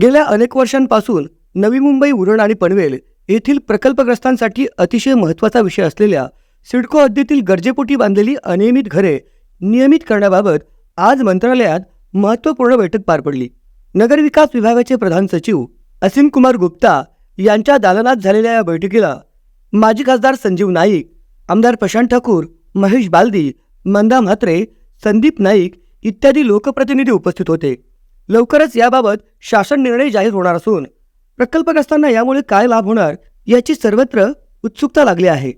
गेल्या अनेक वर्षांपासून नवी मुंबई उरण आणि पनवेल येथील प्रकल्पग्रस्तांसाठी अतिशय महत्त्वाचा विषय असलेल्या सिडको हद्दीतील गरजेपोटी बांधलेली अनियमित घरे नियमित करण्याबाबत आज मंत्रालयात महत्त्वपूर्ण बैठक पार पडली. नगरविकास विभागाचे प्रधान सचिव असीम कुमार गुप्ता यांच्या दालनात झालेल्या या बैठकीला माजी खासदार संजीव नाईक आमदार प्रशांत ठाकूर महेश बालदी मंदा म्हात्रे संदीप नाईक इत्यादी लोकप्रतिनिधी उपस्थित होते. लवकरच याबाबत शासन निर्णय जाहीर होणार असून प्रकल्पग्रस्तांना यामुळे काय लाभ होणार याची सर्वत्र उत्सुकता लागली आहे.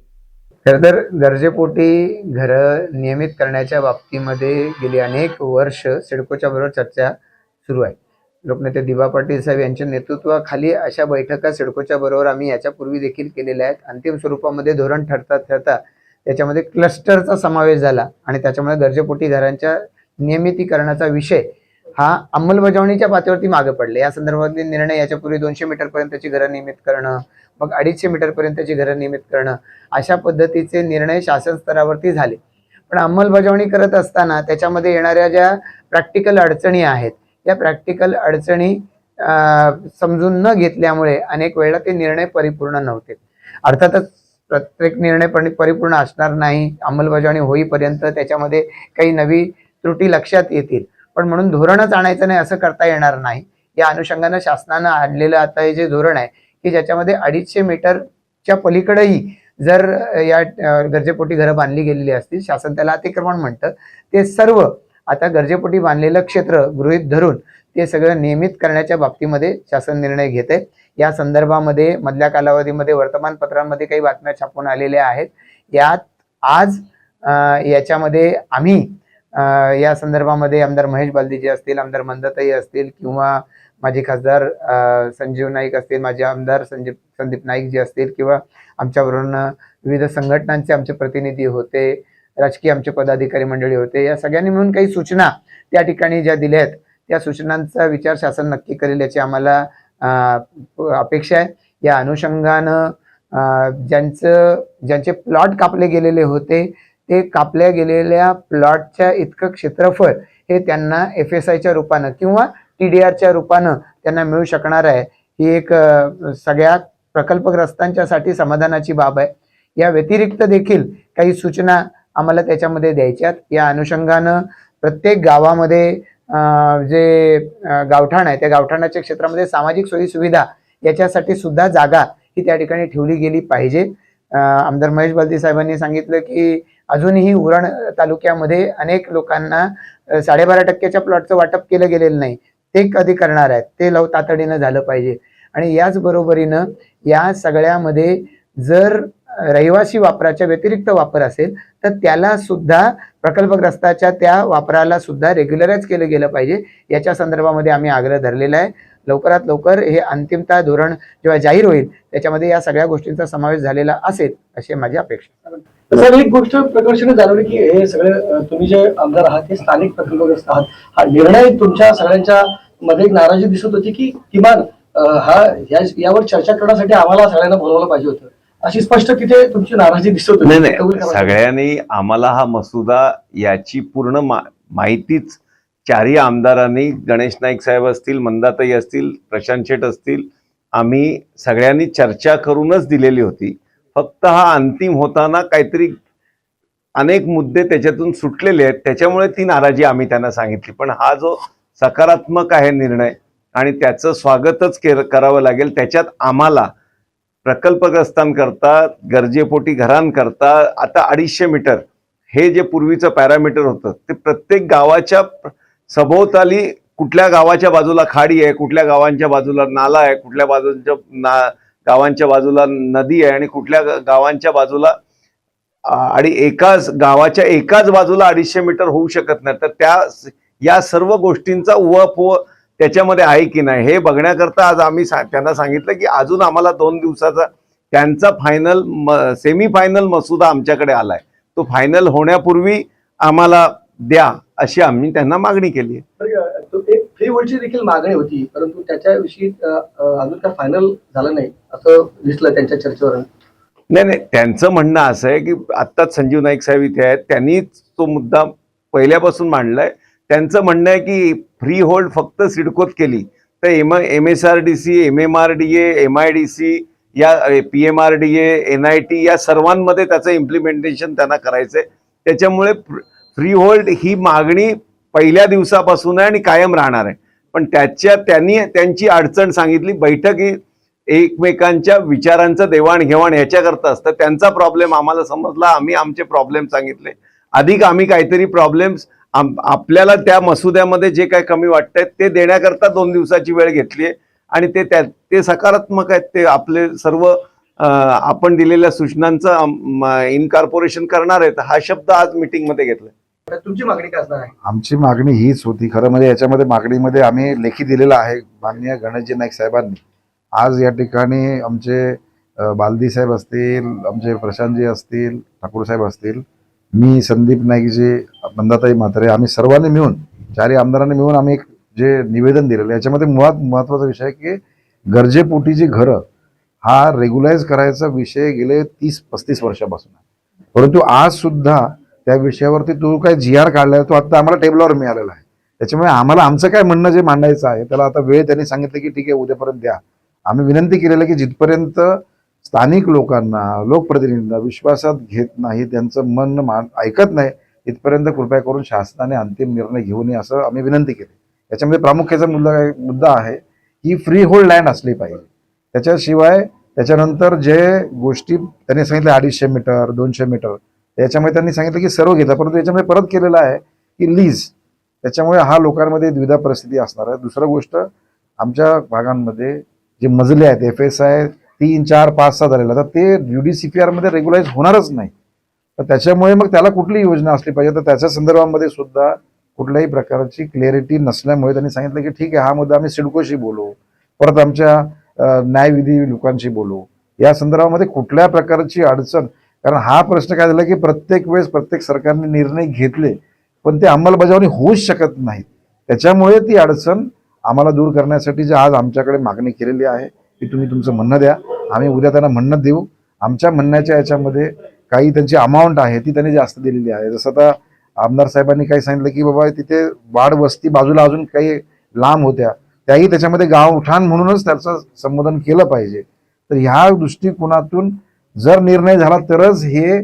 खरं तर गरजेपोटी घरं नियमित करण्याच्या बाबतीमध्ये गेली अनेक वर्ष सिडकोच्या बरोबर चर्चा सुरू आहे. लोकनेते दिबा पाटील साहेब यांच्या नेतृत्वाखाली अशा बैठका सिडकोच्या बरोबर आम्ही याच्यापूर्वी देखील केलेल्या आहेत. अंतिम स्वरूपामध्ये धोरण ठरता ठरता त्याच्यामध्ये क्लस्टरचा समावेश झाला आणि त्याच्यामुळे गरजेपोटी घरांच्या नियमितीकरणाचा विषय हा अंमलबजावणीच्या पातळीवरती मागे पडले. या संदर्भातले निर्णय याच्यापूर्वी दोनशे मीटर पर्यंतची घरं नियमित करणं मग अडीचशे मीटर पर्यंतची घरं नियमित करणं अशा पद्धतीचे निर्णय शासन स्तरावरती झाले. पण अंमलबजावणी करत असताना त्याच्यामध्ये येणाऱ्या ज्या प्रॅक्टिकल अडचणी आहेत या प्रॅक्टिकल अडचणी समजून न घेतल्यामुळे अनेक वेळा ते निर्णय परिपूर्ण नव्हते. अर्थातच प्रत्येक निर्णय पण परिपूर्ण असणार नाही अंमलबजावणी होईपर्यंत त्याच्यामध्ये काही नवी त्रुटी लक्षात येतील. पण म्हणून धोरणच आणायचं नाही असं करता येणार नाही. या अनुषंगानं शासनानं आणलेलं आता हे जे धोरण आहे की ज्याच्यामध्ये अडीचशे मीटरच्या पलीकडेही जर या गरजेपोटी घरं बांधली गेलेली असतील शासन त्याला अतिक्रमण म्हणतं. ते सर्व आता गरजेपोटी बांधलेलं क्षेत्र गृहीत धरून ते सगळं नियमित करण्याच्या बाबतीमध्ये शासन निर्णय घेत आहे या संदर्भामध्ये मधल्या कालावधीमध्ये वर्तमानपत्रांमध्ये काही बातम्या छापून आलेल्या आहेत. यात आज याच्यामध्ये आम्ही या संदर्भामध्ये आमदार महेश बालदीजी असतील आमदार मंदताई असतील किंवा माझे खासदार संजीव नाईक असतील माझे आमदार संजीव संदीप नाईक जे असतील किंवा आमच्याबरोबर विविध संघटनांचे आमचे प्रतिनिधी होते राजकीय आमचे पदाधिकारी मंडळी होते या सगळ्यांनी मिळून काही सूचना त्या ठिकाणी ज्या दिल्या आहेत त्या सूचनांचा विचार शासन नक्की करेल याची आम्हाला अपेक्षा आहे. या अनुषंगानं ज्यांचं ज्यांचे प्लॉट कापले गेलेले होते ते कापल्या गेलेल्या प्लॉटच्या इतकं क्षेत्रफळ हे त्यांना एफ एस आयच्या रूपानं किंवा टी डी आरच्या रूपानं त्यांना मिळू शकणार आहे. ही एक सगळ्या प्रकल्पग्रस्तांच्यासाठी समाधानाची बाब आहे. या व्यतिरिक्त देखील काही सूचना आम्हाला त्याच्यामध्ये द्यायच्यात या अनुषंगानं प्रत्येक गावामध्ये जे गावठाण आहे त्या गावठाणाच्या क्षेत्रामध्ये सामाजिक सोयी सुविधा याच्यासाठी सुद्धा जागा ही त्या ठिकाणी ठेवली गेली पाहिजे. आमदार महेश बलदी साहेबांनी सांगितलं की अजूनही उरण तालुक्यामध्ये अनेक लोकांना साडेबारा टक्क्याच्या प्लॉटचं वाटप केलं गेलेलं नाही. ते कधी करणार आहेत? ते लव तातडीनं झालं पाहिजे. आणि याच बरोबरीनं या सगळ्यामध्ये जर रहिवासी वापराच्या व्यतिरिक्त वापर असेल तर त्याला सुद्धा प्रकल्पग्रस्ताच्या त्या वापराला सुद्धा रेग्युलराईज केलं गेलं पाहिजे. याच्या संदर्भामध्ये आम्ही आग्रह धरलेला आहे. लवकरात लवकर हे अंतिमतः धोरण जेव्हा जाहीर होईल त्याच्यामध्ये या सगळ्या गोष्टींचा समावेश झालेला असेल अशी माझी अपेक्षा सर एक गोष्ट प्रकर्षाने जाणवली की हे सगळे तुम्ही जे आमदार आहात हे स्थानिक प्रकल्पग्रस्त आहात. हा निर्णय तुमच्या सगळ्यांच्या मध्ये एक नाराजी दिसत होती की किमान हा या- यावर चर्चा करण्यासाठी आम्हाला सगळ्यांना बोलवलं पाहिजे होतं. अशी स्पष्ट तिथे तुमची नाराजी दिसत होती. नाही. सगळ्यांनी आम्हाला हा मसुदा याची पूर्ण मा- माहितीच चारही आमदारांनी गणेश नाईक साहेब असतील मंदाताई असतील प्रशांत शेठ असतील आम्ही सगळ्यांनी चर्चा करूनच दिलेली होती. फक्त हा अंतिम होताना काहीतरी अनेक मुद्दे त्याच्यातून सुटलेले आहेत. त्याच्यामुळे ती नाराजी आम्ही त्यांना सांगितली. पण हा जो सकारात्मक आहे निर्णय आणि त्याचं स्वागतच के करावं लागेल. त्याच्यात आम्हाला प्रकल्पग्रस्तांकरता गरजेपोटी घरांकरता आता अडीचशे मीटर हे जे पूर्वीचं पॅरामीटर होतं ते प्रत्येक गावाच्या सभोवताली कुठल्या गावाच्या बाजूला खाडी आहे कुठल्या गावांच्या बाजूला नाला आहे कुठल्या बाजूच्या ना गावांच्या बाजूला नदी आहे आणि कुठल्या गावांच्या बाजूला आणि एकाच गावाच्या एकाच बाजूला अडीचशे मीटर होऊ शकत नाही. तर त्या या सर्व गोष्टींचा उहापोह त्याच्यामध्ये आहे की नाही? हे बघण्याकरता आज आम्ही सा- त्यांना सांगितलं की अजून आम्हाला दोन दिवसाचा त्यांचा फायनल सेमी फायनल मसुदा आमच्याकडे आलाय. तो फायनल होण्यापूर्वी आम्हाला द्या अशी आम्ही त्यांना मागणी केली एक फ्री होल्डची देखील मागणी होती परंतु त्याच्याविषयी अजून काय फायनल झालं नाही असं दिसलं त्यांच्या चर्चेवरून. नाही नाही त्यांचं म्हणणं असं आहे की आत्ताच संजीव नाईक साहेब इथे आहेत त्यांनीच तो मुद्दा पहिल्यापासून मांडलाय. त्यांचं म्हणणं आहे की फ्री होल्ड फक्त सिडकोत केली. तर M M S R D C M M R D A M I D C या P M R D A N I T या सर्वांमध्ये त्याचं इम्प्लिमेंटेशन त्यांना करायचं आहे त्याच्यामुळे फ्री होल्ड ही मागणी पहिल्या दिवसापासून आहे आणि कायम राहणार आहे. पण त्याच्या त्यांनी त्यांची अडचण सांगितली बैठक ही एकमेकांच्या विचारांचं देवाणघेवाण ह्याच्याकरता असतं. त्यांचा प्रॉब्लेम आम्हाला समजला आम्ही आमचे प्रॉब्लेम सांगितले. अधिक आम्ही काहीतरी प्रॉब्लेम्स आपल्याला त्या मसुद्यामध्ये जे काही कमी वाटतंय ते देण्याकरता दोन दिवसाची वेळ घेतली आहे. आणि ते त्या ते सकारात्मक आहेत. ते आपले सर्व आपण दिलेल्या सूचनांचं इनकॉर्पोरेशन करणार आहेत. हा शब्द आज मीटिंगमध्ये घेतला तुमची मागणी काय असणार आहे? आमची मागणी हीच होती. खरं म्हणजे याच्यामध्ये मागणीमध्ये आम्ही लेखी दिलेला आहे माननीय गणेशजी नाईक साहेबांनी. आज या ठिकाणी आमचे बालदी साहेब असतील आमचे प्रशांतजी असतील ठाकूर साहेब असतील मी संदीप नाईकजी मंदाताई म्हात्रे आम्ही सर्वांनी मिळून चारही आमदारांनी मिळून आम्ही एक जे निवेदन दिलेलं याच्यामध्ये मुळात महत्त्वाचा विषय आहे की गरजेपोटी जी घरं हा रेग्युलाइज करायचा विषय गेले तीस पस्तीस वर्षापासून आहे. परंतु आज सुद्धा त्या विषयावरती तू काय जी आर काढलाय तो आता आम्हाला टेबलावर मिळालेला आहे. त्याच्यामुळे आम्हाला आमचं काय म्हणणं जे मांडायचं आहे त्याला आता वेळ त्यांनी सांगितलं की ठीक आहे उद्यापर्यंत द्या. आम्ही विनंती केलेलं की जिथपर्यंत स्थानिक लोकांना लोकप्रतिनिधींना विश्वासात घेत नाही त्यांचं मन मान ऐकत नाही इथपर्यंत कृपया करून शासनाने अंतिम निर्णय घेऊ नये असं आम्ही विनंती केली. याच्यामध्ये प्रामुख्याचा मुद्दा काय मुद्दा आहे ही फ्री होल्ड लँड असली पाहिजे. त्याच्याशिवाय त्याच्यानंतर जे गोष्टी त्यांनी सांगितलं अडीचशे मीटर दोनशे मीटर याच्यामुळे त्यांनी सांगितलं की सर्व घेतलं परंतु याच्यामध्ये परत केलेलं आहे की लीज त्याच्यामुळे हा लोकांमध्ये द्विधा परिस्थिती असणार आहे. दुसरं गोष्ट आमच्या भागांमध्ये जे मजले आहेत एफ एस आय तीन चार पाच सहा झालेला तर ते यू डी सी पी आरमध्ये रेग्युलाइज होणारच नाही. तर त्याच्यामुळे मग त्याला कुठली योजना असली पाहिजे. तर त्याच्या संदर्भामध्ये सुद्धा कुठल्याही प्रकारची क्लिअरिटी नसल्यामुळे त्यांनी सांगितलं की ठीक आहे हा मुद्दा आम्ही सिडकोशी बोलू. परत आमच्या न्यायविधी लोकांशी बोलू. या संदर्भामध्ये कुठल्या प्रकारची अडचण कारण हा प्रश्न काय झाला की प्रत्येक वेळेस प्रत्येक सरकारने निर्णय घेतले पण ते अंमलबजावणी होऊच शकत नाहीत. त्याच्यामुळे ती अडचण आम्हाला दूर करण्यासाठी जे आज आमच्याकडे मागणी केलेली आहे की तुम्ही तुमचं म्हणणं द्या. आम्ही उद्या त्यांना म्हणणं देऊ. आमच्या म्हणण्याच्या याच्यामध्ये काही त्यांची अमाऊंट आहे ती त्यांनी जास्त दिलेली आहे. जसं आता आमदार साहेबांनी काही सांगितलं की बाबा तिथे वाढ वस्ती बाजूला अजून काही लांब होत्या त्याही त्याच्यामध्ये गाव उठाण म्हणूनच त्याचं संबोधन केलं पाहिजे. तर ह्या दृष्टिकोनातून जर निर्णय झाला तरच हे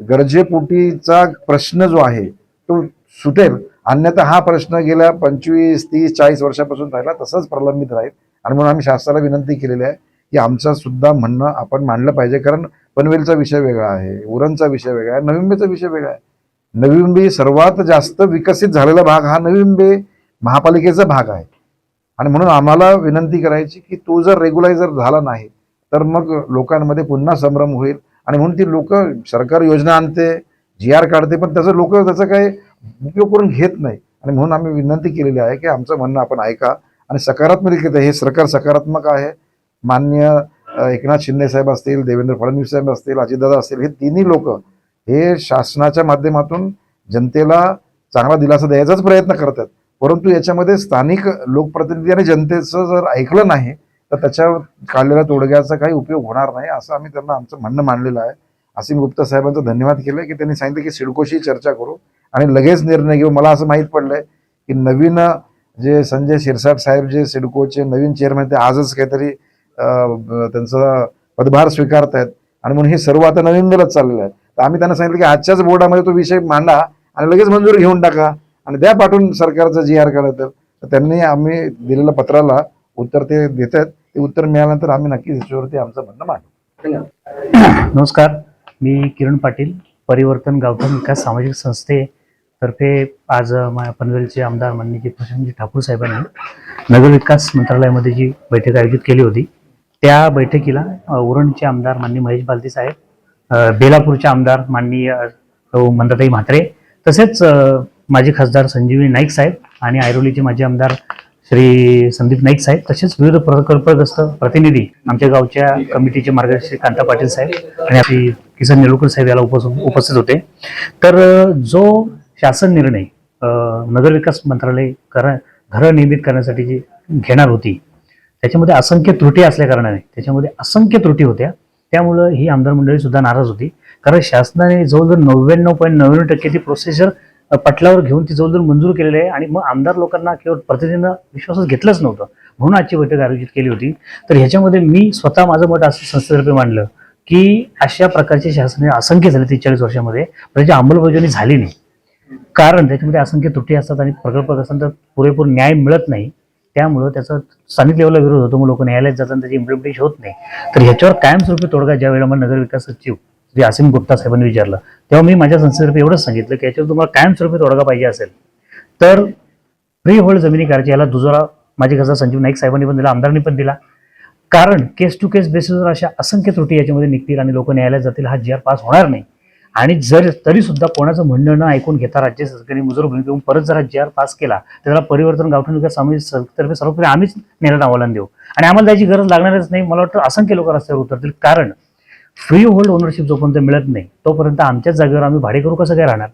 गरजेपोटीचा प्रश्न जो आहे तो सुटेल. अन्यथा हा प्रश्न गेल्या पंचवीस तीस चाळीस वर्षापासून राहिला तसंच प्रलंबित राहील. आणि म्हणून आम्ही शासनाला विनंती केलेली आहे की आमचं सुद्धा म्हणणं आपण मांडलं पाहिजे. कारण पनवेलचा विषय वेगळा आहे उरणचा विषय वेगळा आहे नवी विषय वेगळा आहे. नवी सर्वात जास्त विकसित झालेला भाग हा नवी महापालिकेचा भाग आहे. आणि म्हणून आम्हाला विनंती करायची की तो जर रेग्युलायझर झाला नाही तर मग लोकांमध्ये पुन्हा संभ्रम होईल. आणि म्हणून ती लोक सरकार योजना आणते जी आर काढते पण त्याचं लोक त्याचा काही उपयोग करून घेत नाही. आणि म्हणून आम्ही विनंती केलेली आहे की आमचं म्हणणं आपण ऐका आणि सकारात्मक हे सरकार सकारात्मक आहे. मान्य एकनाथ शिंदे साहेब असतील देवेंद्र फडणवीस साहेब असतील अजितदादा असतील हे तिन्ही लोक हे शासनाच्या माध्यमातून जनतेला चांगला दिलासा द्यायचाच प्रयत्न करतात. परंतु याच्यामध्ये स्थानिक लोकप्रतिनिधी आणि जनतेचं जर ऐकलं नाही तर त्याच्या काढलेल्या तोडग्याचा काही उपयोग होणार नाही असं आम्ही त्यांना आमचं म्हणणं मांडलेलं आहे. असीम गुप्ता साहेबांचा धन्यवाद केलं की त्यांनी सांगितलं की सिडकोशी चर्चा करू आणि लगेच निर्णय घेऊ. मला असं माहीत पडलंय की नवीन जे संजय शिरसाट साहेब जे सिडकोचे नवीन चेअरमॅन ते आजच काहीतरी त्यांचा पदभार स्वीकारतायत आणि म्हणून हे सर्व आता नवीन गलत चाललेलं आहे. तर आम्ही त्यांना सांगितलं की आजच्याच बोर्डामध्ये तो विषय मांडा आणि लगेच मंजूर घेऊन टाका आणि द्या पाठवून सरकारचं जी आर काढत तर त्यांनी आम्ही दिलेल्या पत्राला उत्तर ते देत आहेत ते उत्तर मिळाल्यानंतर आम्ही नक्कीच याच्यावरती आमचं म्हणणं मांडू. नमस्कार. मी किरण पाटील परिवर्तन गावठाण विकास सामाजिक संस्थेतर्फे आज मा- पनवेलचे आमदार माननीय प्रशांतजी ठाकूर साहेबांनी नगर विकास मंत्रालयामध्ये जी बैठक आयोजित केली होती त्या बैठकीला उरणचे आमदार माननीय महेश बालदी साहेब बेलापूरचे आमदार माननीय मंदाताई म्हात्रे तसेच माझे माजी खासदार संजीवी नाईक साहेब आणि ऐरोलीचे माजी आमदार श्री संदीप नाईक साहेब तसेच विविध प्रकल्पग्रस्त प्रतिनिधी आमच्या गावच्या कमिटीचे मार्गदर्शक कांता पाटील साहेब आणि आपली किसन नेलुकर साहेब याला उपस उपस्थित होते. तर जो शासन निर्णय नगरविकास मंत्रालय कर घरं नियमित करण्यासाठी जी घेणार होती त्याच्यामध्ये असंख्य त्रुटी असल्या कारणाने त्याच्यामध्ये असंख्य त्रुटी होत्या त्यामुळं ही आमदार मंडळी सुद्धा नाराज होती. कारण शासनाने जवळजवळ नव्याण्णव पॉईंट नव्याण्णव टक्के ती प्रोसिजर पटलावर घेऊन ती जवळजवळ मंजूर केलेली आहे आणि मग आमदार लोकांना केवळ प्रतिनिधींना विश्वासच घेतलंच नव्हतं. म्हणून आजची बैठक आयोजित केली होती. तर ह्याच्यामध्ये मी स्वतः माझं मत असं संस्थेतर्फे मांडलं की अशा प्रकारचे शासन असंख्य झाले तीस चाळीस वर्षामध्ये त्याची अंमलबजावणी झाली नाही. कारण त्याच्यामध्ये असंख्य त्रुटी असतात आणि प्रकल्पग्रस्तांना पुरेपूर न्याय मिळत नाही. त्यामुळं त्याचा स्थानिक लेवलला विरोध होतो मग लोक न्यायालयात जातात त्याची इम्प्लिमेंटेशन होत नाही. तर ह्याच्यावर कायमस्वरूपी तोडगा ज्या वेळेला मग नगरविकास सचिव श्री असीम गुप्ता साहेबांनी विचारलं तेव्हा मी माझ्या संस्थेतर्फे एवढंच सांगितलं की याच्यावर तुम्हाला कायमस्वरूपी तोडगा पाहिजे असेल तर फ्री होल्ड जमिनी करायची याला दुजोरा माझे खासदार संजीव नाईक साहेबांनी पण दिला आमदारांनी पण दिला. कारण केस टू केस बेसिसवर अशा असंख्य त्रुटी याच्यामध्ये निघतील आणि लोक न्यायालयात जातील हा जी आर पास होणार नाही. आणि जर तरी सुद्धा कोणाचं म्हणणं न ऐकून घेता राज्य सरकारने मुजोर भूमिका घेऊन परत जर जी आर पास केला तर त्याला परिवर्तन गावठण विकास सामाजिक संस्थेतर्फे आम्हीच नेला आव्हान देऊ. आणि आम्हाला त्याची गरज लागणारच नाही मला वाटतं असंख्य लोक रस्त्यावर उतरतील. कारण फ्री होल्ड ओनरशिप जोपर्यंत मिळत नाही तोपर्यंत आमच्याच जागेवर आम्ही भाडे करू कसं काय राहणार?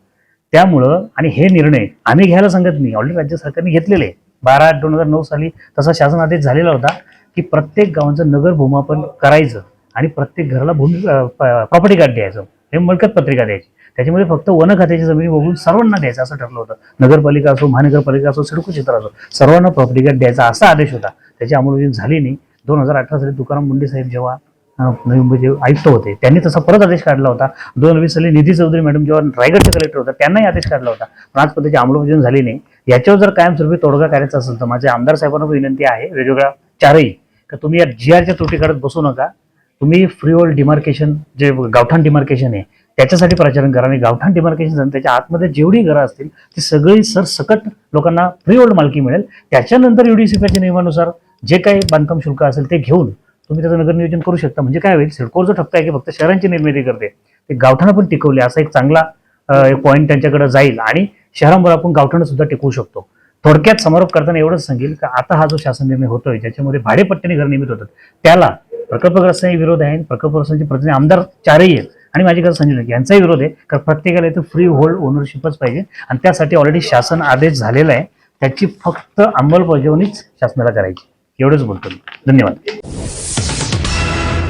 त्यामुळं आणि हे निर्णय आम्ही घ्यायला सांगत नाही ऑलरेडी राज्य सरकारने घेतलेले. आहे. बारा आठ दोन हजार नऊ साली तसा शासन आदेश झालेला होता की प्रत्येक गावांचं नगर भूमापन करायचं आणि प्रत्येक घराला भूमी प्रॉपर्टी कार्ड द्यायचं. हे मिळकत पत्रिका द्यायची. त्याच्यामध्ये फक्त वन खात्याची जमिनी बघून सर्वांना द्यायचं असं ठरलं होतं. नगरपालिका असो महानगरपालिका असो सिडको क्षेत्र असो सर्वांना प्रॉपर्टी कार्ड द्यायचा असा आदेश होता. त्याची अंमलबजावणी झाली नाही. दोन हजार अठरा साली तुकाराम मुंडे साहेब जेव्हा म्हणजे, म्हणजे आयुक्त होते. त्यांनी तसा परत आदेश काढला होता. दोन हजार वीस साली निधी चौधरी मॅडम जेव्हा रायगडचे कलेक्टर होता त्यांनाही आदेश काढला होता. पण आज पद्धतीची अंमलबजावणी झाली नाही. याच्यावर जर कायमस्वरूपी तोडगा करायचा असेल तर माझ्या आमदार साहेबांना विनंती आहे वेगवेगळ्या चारही का तुम्ही या जी आरच्या त्रुटी काढत बसू नका. तुम्ही फ्री होल्ड डिमार्केशन जे गावठाण डिमार्केशन आहे त्याच्यासाठी प्रचारण करा. आणि गावठाण डिमार्केशन झालं त्याच्या आतमध्ये जेवढी घरं असतील ती सगळी सरसकट लोकांना फ्री होल्ड मालकी मिळेल. त्याच्यानंतर युडीसीपीच्या नियमानुसार जे काही बांधकाम शुल्क असेल ते घेऊन तुम्ही त्याचं नगर नियोजन करू शकता. म्हणजे काय होईल सिडकोर जो ठप्पा आहे की फक्त शहरांची निर्मिती करते. ते गावठाणं पण टिकवले असा एक चांगला पॉईंट त्यांच्याकडे जाईल. आणि शहरांवर आपण गावठाणं सुद्धा टिकवू शकतो. थोडक्यात समारोप करताना एवढंच सांगेल की आता हा जो शासन निर्णय होतोय ज्याच्यामध्ये भाडेपट्ट्याने घर निर्मित होतात त्याला प्रकल्पग्रस्तांनी विरोध आहे आणि प्रकल्पग्रस्तांचे प्रतिनिधी आमदार चारही आहेत. आणि माझी कसं संजय नाईक यांचाही विरोध आहे कारण प्रत्येकाला इथं फ्री होल्ड ओनरशिपच पाहिजे. आणि त्यासाठी ऑलरेडी शासन आदेश झालेला आहे. त्याची फक्त अंमलबजावणीच शासनाला करायची. एवढंच बोलतो मी. धन्यवाद.